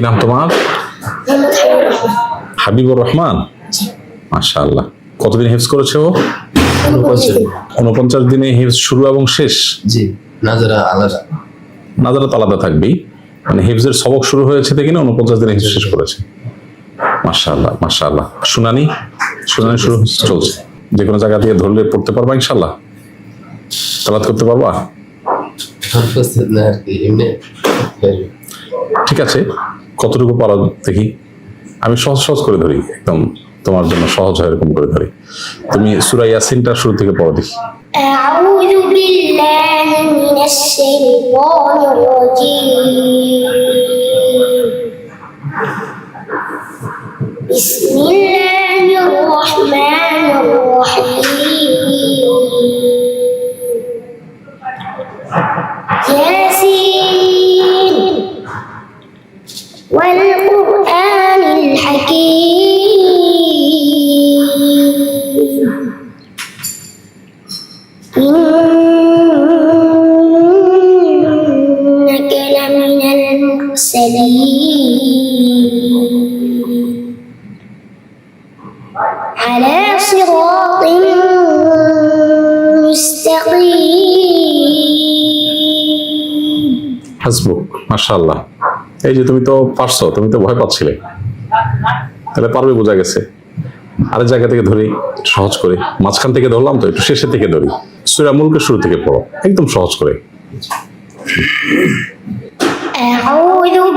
কি নাম তোমার? হাবিবুর রহমান? মাশাআল্লাহ। কতদিন হেফজ করেছে ও? উনপঞ্চাশ দিনে। হেফজ শুরু এবং শেষ? জি নাজারা আলাদা। নাজারাত আলাদা থাকবেই। মানে হেফজের সবক শুরু হয়েছে দেখি না উনপঞ্চাশ দিনে হেফজ শেষ করেছে। মাশাআল্লাহ মাশাআল্লাহ। শুনানি? শুনানি শুরু চলছে। যে কোনো জায়গা দিয়ে ধরলে পড়তে পারবা ইনশাল্লাহ তালাত করতে পারবা? এমনি। ঠিক আছে। কতটুকু পারা দেখি আমি সহজ সহজ করে ধরি একদম তোমার জন্য সহজ হয় এরকম করে ধরি তুমি সুরা ইয়াসিনটা শুরু থেকে পড়ো দেখি أعوذ بالله من الشيطان الرجيم بسم الله الرحمن المرسلين على صراط مستقيم হাসবুক মাশাআল্লাহ এই যে তুমি তো পারছো তুমি তো ভয় পাচ্ছিলে তাহলে পারবে বোঝা গেছে আরেক জায়গা থেকে ধরি সহজ করে মাঝখান থেকে ধরলাম তো একটু শেষের থেকে ধরি সুরা মুলকে শুরু থেকে পড়ো একদম সহজ করে أعوذ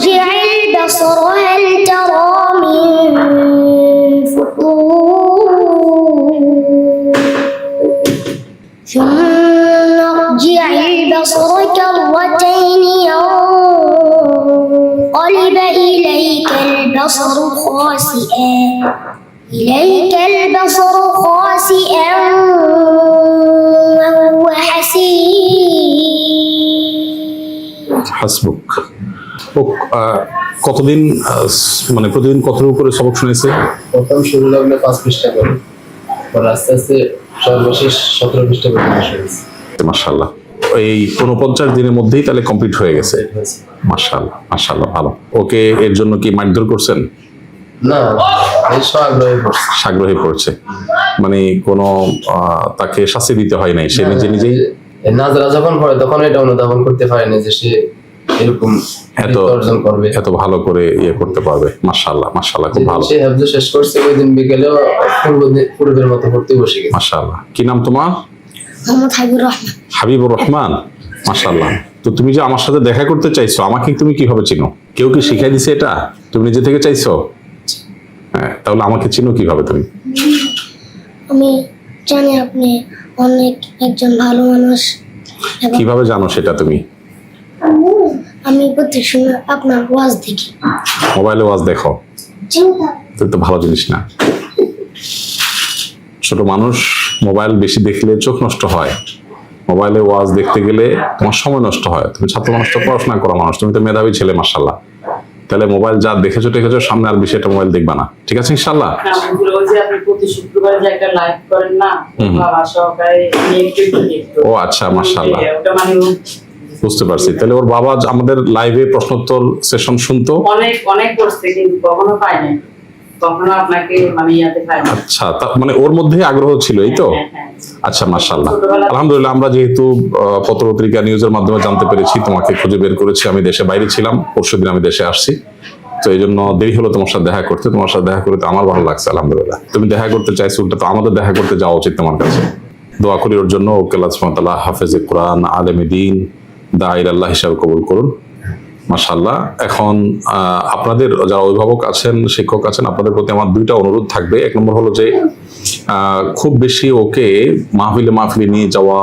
ارجع البصر هل ترى من فطور. ثم ارجع البصر كرتين ينقلب إليك البصر خاسئا. إليك البصر خاسئا وهو حسير. حسبك. আহ, কতদিন মানে প্রতিদিন কতটুকু করে সবক শুনেছে? প্রথম শুরু লাগলে পাঁচ পৃষ্ঠা করে। পর আস্তে আস্তে সর্বশেষ সতেরো পৃষ্ঠা পর্যন্ত শুনেছি। মাশাআল্লাহ। এই উনপঞ্চাশ দিনের মধ্যেই তাহলে কমপ্লিট হয়ে গেছে? মাশাআল্লাহ মাশাআল্লাহ ভালো। ওকে এর জন্য কি মারধর করছেন? না আগ্রহে পড়ছে সাগ্রহে পড়ছে মানে কোনো তাকে শাস্তি দিতে হয় নাই সে নিজে নিজেই? নাজরা যখন পড়ে তখন এটা অনুধাবন করতে পারেনি যে সে এরকম এত অর্জন করবে। এত ভালো করে ইয়ে করতে পারবে। মাশাআল্লাহ মাশাআল্লাহ খুব ভালো। সে হেফজ শেষ করছে ওই দিন দিন- পূর্বের মতো পড়তে বসে গেছে। মাশাআল্লাহ। কি নাম তোমার? মোহাম্মদ হাবিবুর রহমান। হাবিবুর রহমান? মাশাআল্লাহ। তো তুমি যে আমার সাথে দেখা করতে চাইছো আমাকে তুমি কীভাবে চিনো? কেউ কি শিখাই দিছে এটা? তুমি নিজে থেকে চাইছো? হ্যাঁ তাহলে আমাকে চিনো কীভাবে তুমি? আমি জানি আপনি অনেক একজন ভালো মানুষ। কীভাবে জানো সেটা তুমি? আমি প্রত্যেক সময় আপনার ওয়াজ দেখি। মোবাইলে ওয়াজ দেখো। তো তো ভালো জিনিস না। ছোট মানুষ মোবাইল বেশি দেখলে চোখ নষ্ট হয়। মোবাইলে ওয়াজ দেখতে গেলে তোমার সময় নষ্ট হয়। তুমি ছাত্র মানুষ তো পড়াশোনা করা মানুষ তুমি তো মেধাবী ছেলে মার্শাল্লাহ তাহলে মোবাইল যা দেখেছ টেকেছো সামনে আর বেশি একটা মোবাইল দেখবা না। ঠিক আছে ইনশাল্লাহ নামগুলো ওই যে আপনি প্রতি শুক্রবারে যে একটা লাইভ করেন না হুম। বাবা সহকারে নিয়ে একটু একটু। দেখতো। ও আচ্ছা, মাশাআল্লাহ। ওটা বুঝতে পারছি। তাহলে ওর বাবা আমাদের লাইভে প্রশ্নোত্তর সেশন শুনতো? অনেক অনেক করছে কিন্তু কখনো পায় নাই। কখনো আপনাকে মানে ইয়াতে পাই না। আচ্ছা মানে ওর মধ্যে আগ্রহ ছিল এই তো? হ্যাঁ, হ্যাঁ। আচ্ছা মাশাল্লাহ আলহামদুলিল্লাহ আমরা যেহেতু পত্রপত্রিকা নিউজের মাধ্যমে জানতে পেরেছি তোমাকে খুঁজে বের করেছি আমি দেশে বাইরে ছিলাম পরশু দিন আমি দেশে আসছি। তো এই জন্য দেরি হলো তোমার সাথে দেখা করতে তোমার সাথে দেখা করতে আমার ভালো লাগছে আলহামদুলিল্লাহ। তুমি দেখা করতে চাইছো উল্টা তো আমাদের দেখা করতে যাওয়া উচিত তোমার কাছে। দোয়া করি ওর জন্য ওকে আল্লাহ হাফেজ কোরআন আলেম দিন দায়ের আল্লাহ হিসাবে কবুল করুন। মাশাল্লাহ এখন আপনাদের যারা অভিভাবক আছেন শিক্ষক আছেন আপনাদের প্রতি আমার দুইটা অনুরোধ থাকবে। এক নম্বর হলো যে খুব বেশি ওকে মাহফিলে মাহফিলে নিয়ে যাওয়া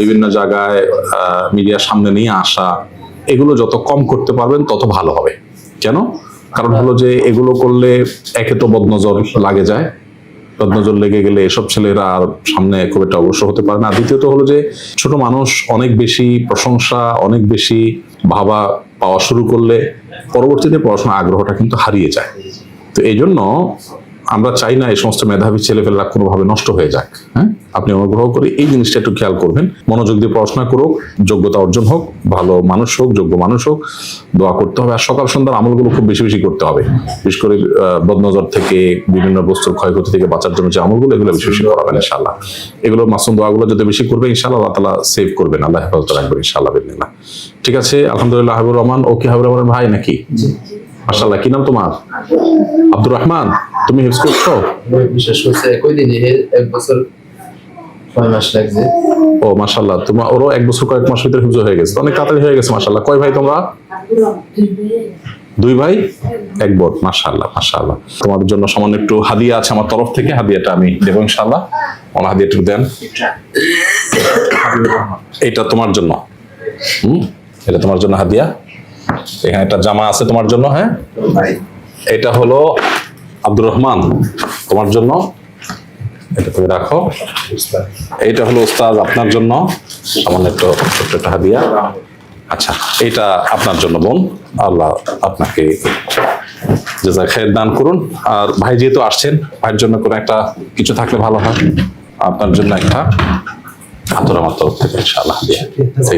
বিভিন্ন জায়গায় মিডিয়ার সামনে নিয়ে আসা এগুলো যত কম করতে পারবেন তত ভালো হবে। কেন? কারণ হলো যে এগুলো করলে একে তো বদনজর লাগে যায়। বদনজর লেগে গেলে এসব ছেলেরা আর সামনে খুব একটা অবশ্য হতে পারে না। দ্বিতীয়ত হলো যে, ছোট মানুষ অনেক বেশি প্রশংসা, অনেক বেশি ভাবা পাওয়া শুরু করলে পরবর্তীতে পড়াশোনার আগ্রহটা কিন্তু হারিয়ে যায়। তো এই জন্য আমরা চাই না এই সমস্ত মেধাবী ছেলেপেলেরা কোনোভাবে নষ্ট হয়ে যাক হ্যাঁ? আপনি অনুগ্রহ করে এই জিনিসটা একটু খেয়াল করবেন। মনোযোগ দিয়ে পড়াশোনা করুক, যোগ্যতা অর্জন হোক, ভালো মানুষ হোক, যোগ্য মানুষ হোক, দোয়া করতে হবে। আর সকাল সন্ধ্যার আমলগুলো খুব বেশি বেশি করতে হবে। বিশেষ করে বদনজর থেকে, বিভিন্ন বস্তুর ক্ষয়ক্ষতি থেকে বাঁচার জন্য যে আমলগুলো, এগুলো বেশি বেশি করাবেন ইনশাল্লাহ এগুলো মাসুম দোয়াগুলো যদি বেশি করবে ইনশাল্লাহ আল্লাহ তালা সেভ করবেন। আল্লাহ হেফাজত রাখবেন ইনশাল্লাহ ঠিক আছে? আলহামদুলিল্লাহ, হাবিবুর রহমান। ও কি হাবিবুর রহমানের ভাই নাকি? মাশাল্লাহ কি নাম তোমার? আব্দুর রহমান, তুমি হিফজ করছ? বিশেষ করছে একই দিনে, এক বছর ও মাশাল্লাহ তোমার ওরও এক বছর কয়েক মাস ভিতরে হিফজ হয়ে গেছে। অনেক তাড়াতাড়ি হয়ে গেছে মাশাল্লাহ কয় ভাই তোমরা? দুই ভাই? এক বোন মাশাল্লাহ মাশাল্লাহ তোমার জন্য সামান্য একটু হাদিয়া আছে আমার তরফ থেকে হাদিয়াটা আমি দেবো ইনশাল্লাহ আমার হাদিয়া দেন। এটা তোমার জন্য। হুম? এটা তোমার জন্য হাদিয়া। এখানে একটা জামা আছে তোমার জন্য হ্যাঁ? এটা হলো আব্দুর রহমান। তোমার জন্য এটা তুমি রাখো। এইটা হলো উস্তাদ আপনার জন্য। আমার একটু ছোট্ট একটা হাদিয়া আচ্ছা এটা আপনার জন্য বোন। আল্লাহ আপনাকে খের দান করুন। আর ভাই যেহেতু আসছেন, ভাইয়ের জন্য কোনো একটা কিছু থাকলে ভালো হয়। আপনার জন্য একটা। আতর আমার তরফ থেকে ইনশাআল্লাহ। ঠিক আছে